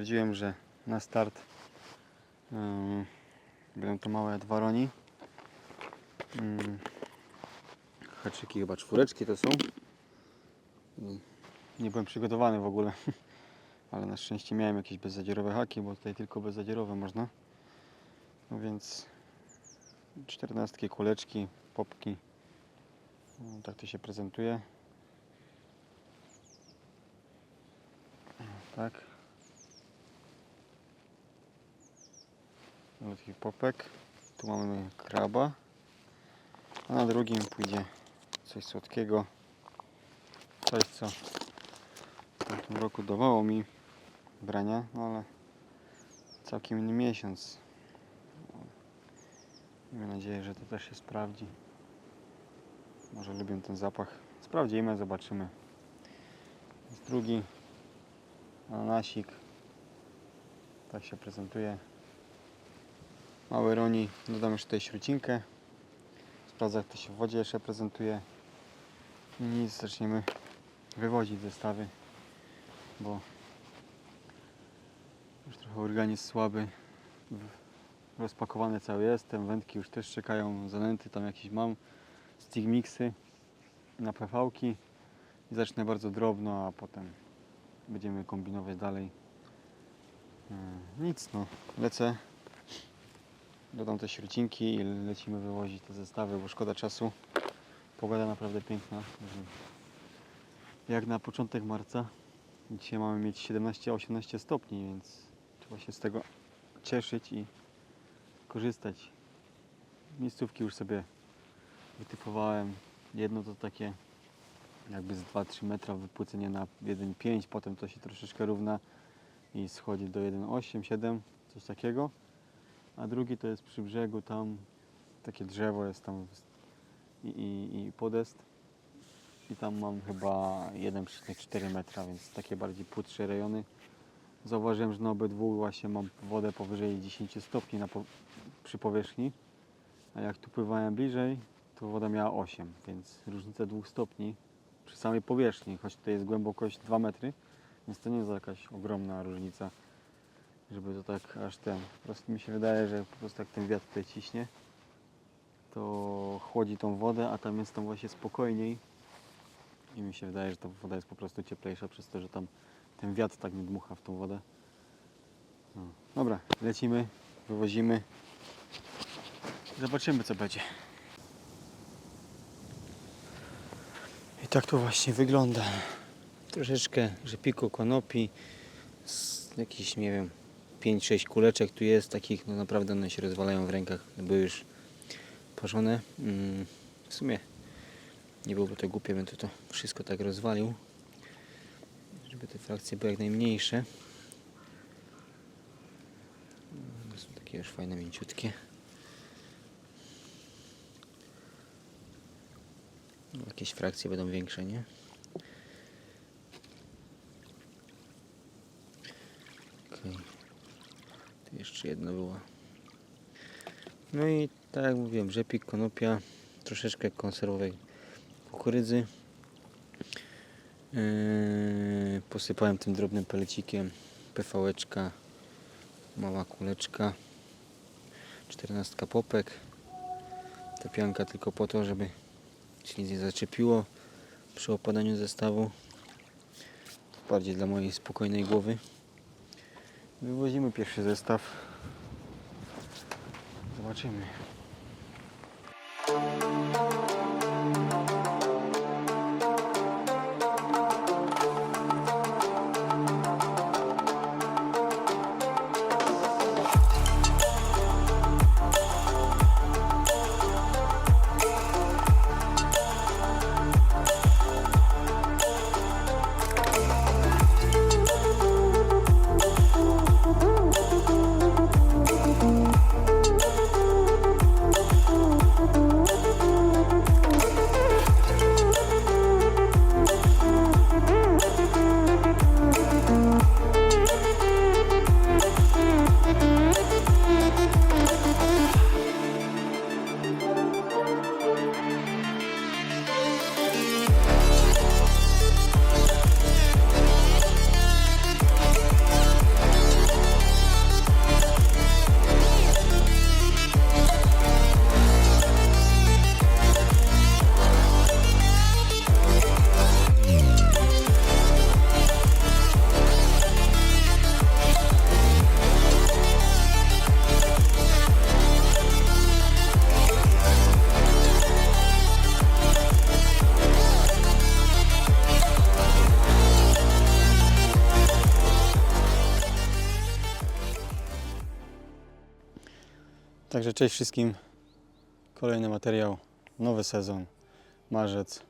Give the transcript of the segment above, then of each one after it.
stwierdziłem, że na start yy, będą to małe dwaroni. Yy, haczyki chyba czwóreczki to są. Nie byłem przygotowany w ogóle, ale na szczęście miałem jakieś bezzadzierowe haki, bo tutaj tylko bezzadzierowe można. No więc czternastki, kuleczki, popki. No, tak to się prezentuje. Tak. Malutki popek. Tu mamy kraba. A na drugim pójdzie coś słodkiego. Coś co w tamtym roku dawało mi brania, no ale całkiem inny miesiąc. Miejmy nadzieję, że to też się sprawdzi. Może lubię ten zapach. Sprawdzimy, zobaczymy. Jest drugi ananasik. Tak się prezentuje. Mały roni. Dodam jeszcze tutaj śrucinkę. Sprawdzę jak to się w wodzie jeszcze prezentuje. I nic, zaczniemy wywozić zestawy, bo już trochę organizm słaby. Rozpakowany cały jestem, wędki już też czekają, zanęty tam jakieś mam, stick mixy na PV-ki zacznę bardzo drobno, a potem będziemy kombinować dalej. E, Nic no, lecę, dodam te śrucinki i lecimy wywozić te zestawy, bo szkoda czasu. Pogoda naprawdę piękna, jak na początek marca. Dzisiaj mamy mieć 17-18 stopni, więc trzeba się z tego cieszyć i korzystać. Miejscówki już sobie wytypowałem. Jedno to takie jakby z 2-3 metra wypłycenie na 1,5, potem to się troszeczkę równa i schodzi do 1,8, 7, coś takiego. A drugi to jest przy brzegu, tam takie drzewo jest tam i, i, i podest. I tam mam chyba 1,4 metra, więc takie bardziej płytsze rejony. Zauważyłem, że na obydwu właśnie mam wodę powyżej 10 stopni na po, przy powierzchni, a jak tu pływałem bliżej, to woda miała 8, więc różnica 2 stopni przy samej powierzchni, choć tutaj jest głębokość 2 metry, więc to nie jest jakaś ogromna różnica, żeby to tak aż ten. Po prostu mi się wydaje, że po prostu jak ten wiatr tutaj ciśnie, to chłodzi tą wodę, a tam jest tam właśnie spokojniej i mi się wydaje, że ta woda jest po prostu cieplejsza przez to, że tam ten wiatr tak nie dmucha w tą wodę. No. Dobra, lecimy, wywozimy. Zobaczymy co będzie. I tak to właśnie wygląda. Troszeczkę rzepiku, konopi, z jakichś, nie wiem, 5-6 kuleczek tu jest, takich no naprawdę one się rozwalają w rękach, były już parzone. Mm, w sumie nie byłoby to głupie, bym to, to wszystko tak rozwalił żeby te frakcje były jak najmniejsze. One są takie już fajne, mięciutkie. No, Jakieś frakcje będą większe, nie? Okej. Tu jeszcze jedna była. No i tak jak mówiłem, rzepik, konopia, troszeczkę konserwowej kukurydzy. Yy, posypałem tym drobnym pelecikiem PVeczka, mała kuleczka, 14 popek. Ta pianka tylko po to, żeby się nic nie zaczepiło przy opadaniu zestawu. Bardziej dla mojej spokojnej głowy. Wywozimy pierwszy zestaw. Zobaczymy. Także cześć wszystkim. Kolejny materiał, nowy sezon, marzec.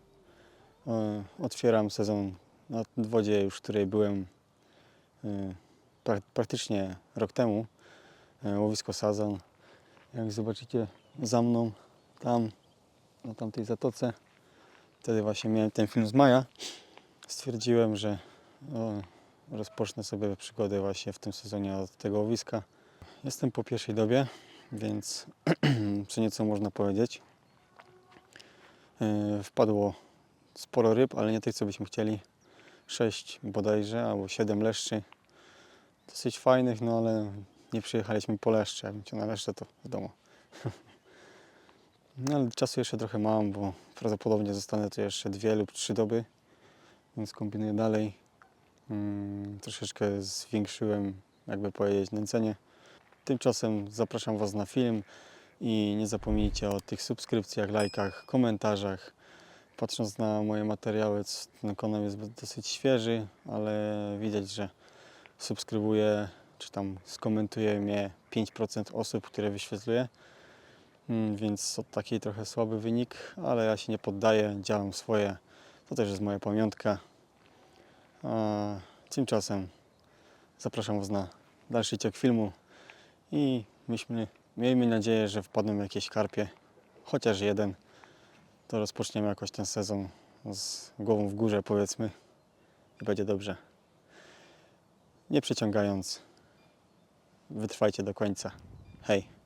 E, Otwieram sezon na wodzie, już w której byłem e, prak- praktycznie rok temu. E, Łowisko Sazon. Jak zobaczycie za mną, tam, na tamtej zatoce, wtedy właśnie miałem ten film z maja. Stwierdziłem, że rozpocznę sobie przygodę właśnie w tym sezonie od tego łowiska. Jestem po pierwszej dobie, więc co nieco można powiedzieć. Yy, Wpadło sporo ryb, ale nie tych, co byśmy chcieli. Sześć bodajże, albo siedem leszczy. Dosyć fajnych, no ale nie przyjechaliśmy po leszcze. Jakbym chciał na leszcze, to wiadomo. No ale czasu jeszcze trochę mam, bo prawdopodobnie zostanę tu jeszcze dwie lub trzy doby, więc kombinuję dalej. Mm, troszeczkę zwiększyłem, jakby powiedzieć, nęcenie. Tymczasem zapraszam Was na film i nie zapomnijcie o tych subskrypcjach, lajkach, komentarzach. Patrząc na moje materiały, ten kanał jest dosyć świeży, ale widać, że subskrybuje czy tam skomentuje mnie 5% osób, które wyświetluje. Mm, Więc to taki trochę słaby wynik, ale ja się nie poddaję, działam swoje. To też jest moja pamiątka. A tymczasem zapraszam Was na dalszy ciąg filmu i myśmy, miejmy nadzieję, że wpadną jakieś karpie, chociaż jeden. To rozpoczniemy jakoś ten sezon z głową w górze, powiedzmy, i będzie dobrze. Nie przeciągając, wytrwajcie do końca. Hej!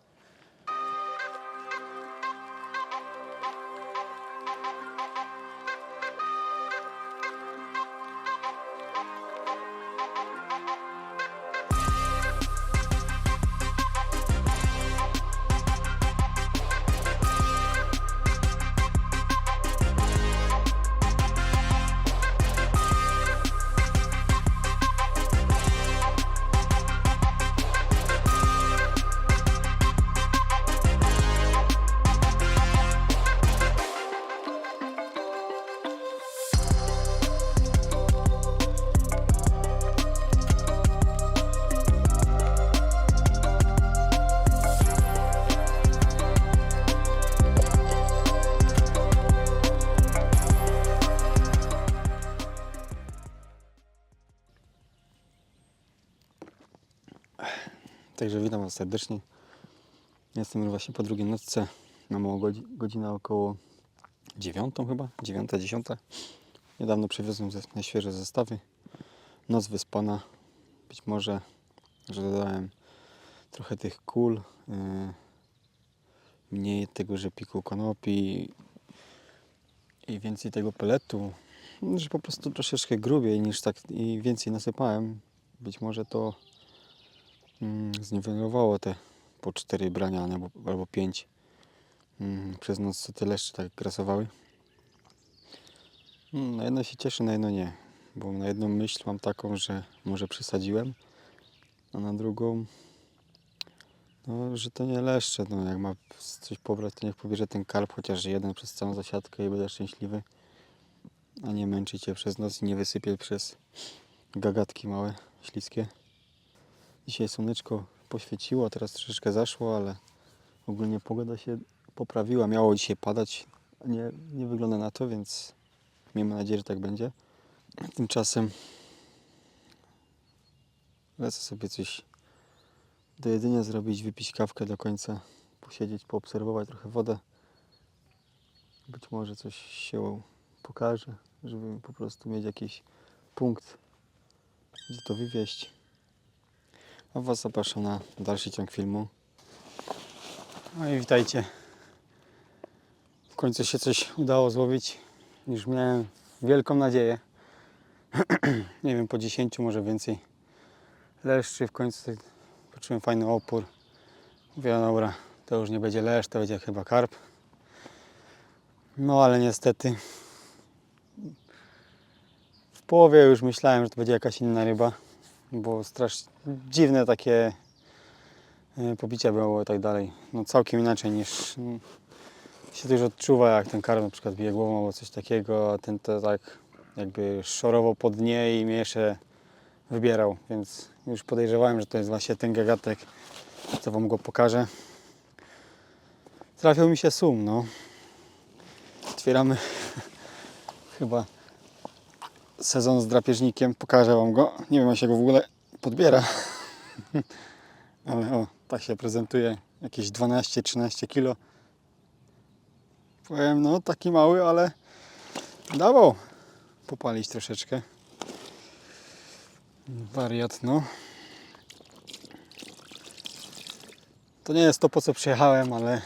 Także witam Was serdecznie. Jestem już właśnie po drugiej nocce. Mamy o godzi- godzinę około dziewiątą chyba, dziewiąta, dziesiąta. Niedawno przywiozłem na świeże zestawy. Noc wyspana. Być może, że dodałem trochę tych kul. Yy, mniej tego rzepiku konopi i więcej tego peletu. Że po prostu troszeczkę grubiej niż tak i więcej nasypałem. Być może to zniwelowało te po cztery brania albo, albo pięć mm, przez noc te leszcze tak grasowały. Mm, Na jedno się cieszę, na jedno nie, bo na jedną myśl mam taką, że może przesadziłem, a na drugą, no, że to nie leszcze, no, jak ma coś pobrać, to niech pobierze ten karp, chociaż jeden przez całą zasiadkę i będę szczęśliwy, a nie męczyć się przez noc i nie wysypię przez gagatki małe, śliskie. Dzisiaj słoneczko poświeciło, teraz troszeczkę zaszło, ale ogólnie pogoda się poprawiła. Miało dzisiaj padać. Nie, nie wygląda na to, więc miejmy nadzieję, że tak będzie. Tymczasem lecę sobie coś do jedzenia zrobić, wypić kawkę do końca, posiedzieć, poobserwować trochę wodę. Być może coś się pokaże, żeby po prostu mieć jakiś punkt, gdzie to wywieźć. A Was zapraszam na dalszy ciąg filmu. No i witajcie. W końcu się coś udało złowić. Już miałem wielką nadzieję. Nie wiem, po 10 może więcej leszczy. W końcu poczułem fajny opór. Mówię, no dobra, to już nie będzie leszcz, to będzie chyba karp. No ale niestety w połowie już myślałem, że to będzie jakaś inna ryba bo strasznie dziwne takie e, pobicia było i tak dalej. No całkiem inaczej niż mm, się to już odczuwa, jak ten karp na przykład bije głową albo coś takiego, a ten to tak jakby szorował po dnie i mnie jeszcze wybierał, więc już podejrzewałem, że to jest właśnie ten gagatek, co Wam go pokażę. Trafił mi się sum, no. Otwieramy chyba sezon z drapieżnikiem. Pokażę Wam go. Nie wiem, jak się go w ogóle podbiera. Ale o, tak się prezentuje. Jakieś 12-13 kilo. Powiem, no taki mały, ale dawał popalić troszeczkę. Wariat, no. To nie jest to, po co przyjechałem, ale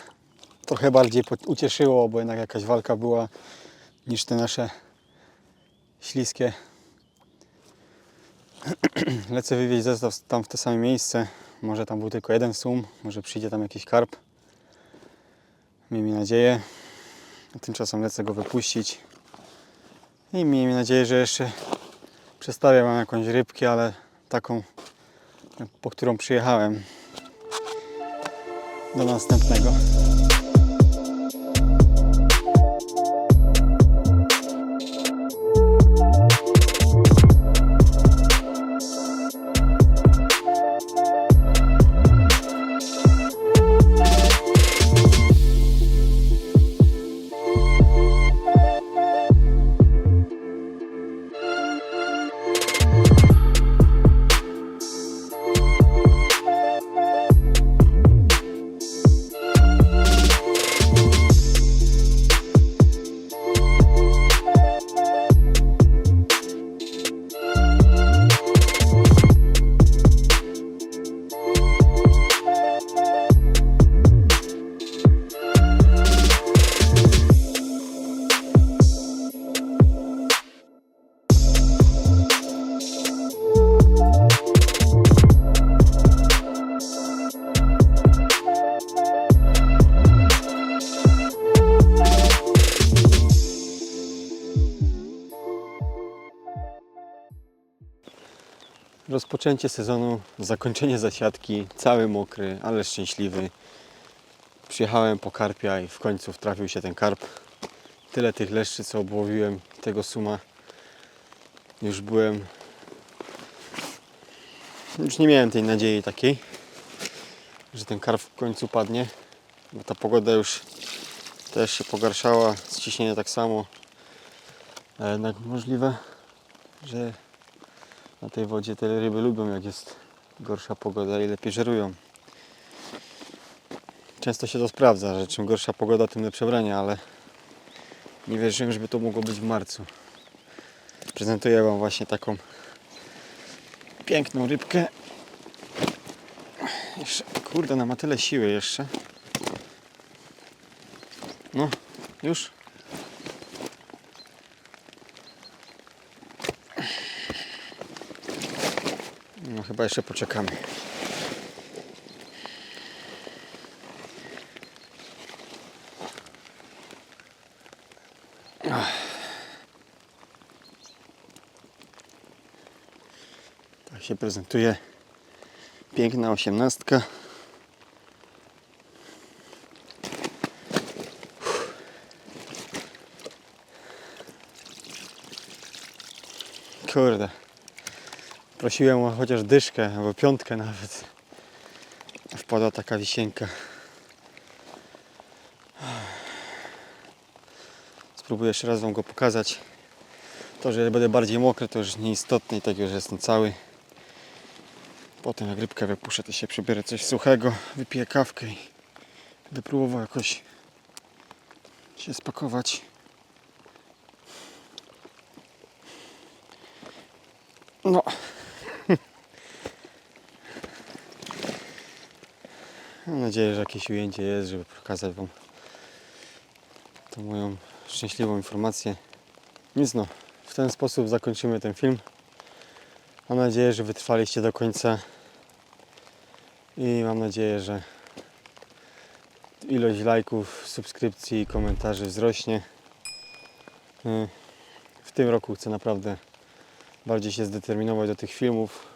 trochę bardziej ucieszyło, bo jednak jakaś walka była niż te nasze śliskie. Lecę wywieźć zestaw tam w to samo miejsce. Może tam był tylko jeden sum, może przyjdzie tam jakiś karp. Miejmy nadzieję. Tymczasem lecę go wypuścić. I miejmy nadzieję, że jeszcze przestawię mam jakąś rybkę, ale taką, po którą przyjechałem. Do następnego. Rozpoczęcie sezonu, zakończenie zasiadki, cały mokry, ale szczęśliwy. Przyjechałem po karpia i w końcu trafił się ten karp. Tyle tych leszczy, co obłowiłem tego suma. Już byłem. Już nie miałem tej nadziei takiej, że ten karp w końcu padnie, bo ta pogoda już też się pogarszała, ciśnienie tak samo. A jednak możliwe, że na tej wodzie te ryby lubią, jak jest gorsza pogoda i lepiej żerują. Często się to sprawdza, że czym gorsza pogoda, tym lepsze branie, ale nie wierzyłem, żeby to mogło być w marcu. Prezentuję Wam właśnie taką piękną rybkę. Jeszcze, kurde, ona ma tyle siły jeszcze. No, już. Chyba jeszcze poczekamy. Tak się prezentuje piękna osiemnastka. Kurde. Prosiłem o chociaż dyszkę albo piątkę nawet. Wpadła taka wisienka. Spróbuję jeszcze raz Wam go pokazać. To, że będę bardziej mokry, to już nieistotne i tak już jestem cały. Potem jak rybkę wypuszczę, to się przybiorę coś suchego, wypiję kawkę i będę próbował jakoś się spakować. No. Mam nadzieję, że jakieś ujęcie jest, żeby pokazać Wam tą moją szczęśliwą informację. Nic no, w ten sposób zakończymy ten film. Mam nadzieję, że wytrwaliście do końca i mam nadzieję, że ilość lajków, subskrypcji i komentarzy wzrośnie. Y, W tym roku chcę naprawdę bardziej się zdeterminować do tych filmów,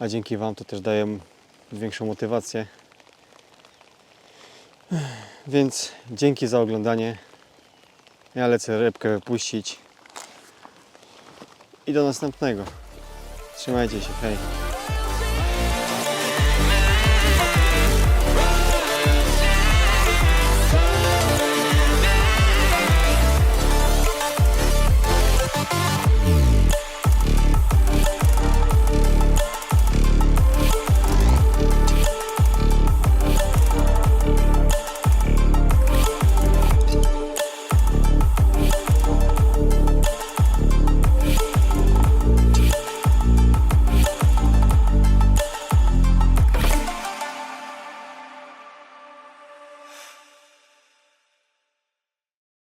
a dzięki Wam to też daje większą motywację. Więc dzięki za oglądanie. Ja lecę rybkę wypuścić. I do następnego. Trzymajcie się, hej.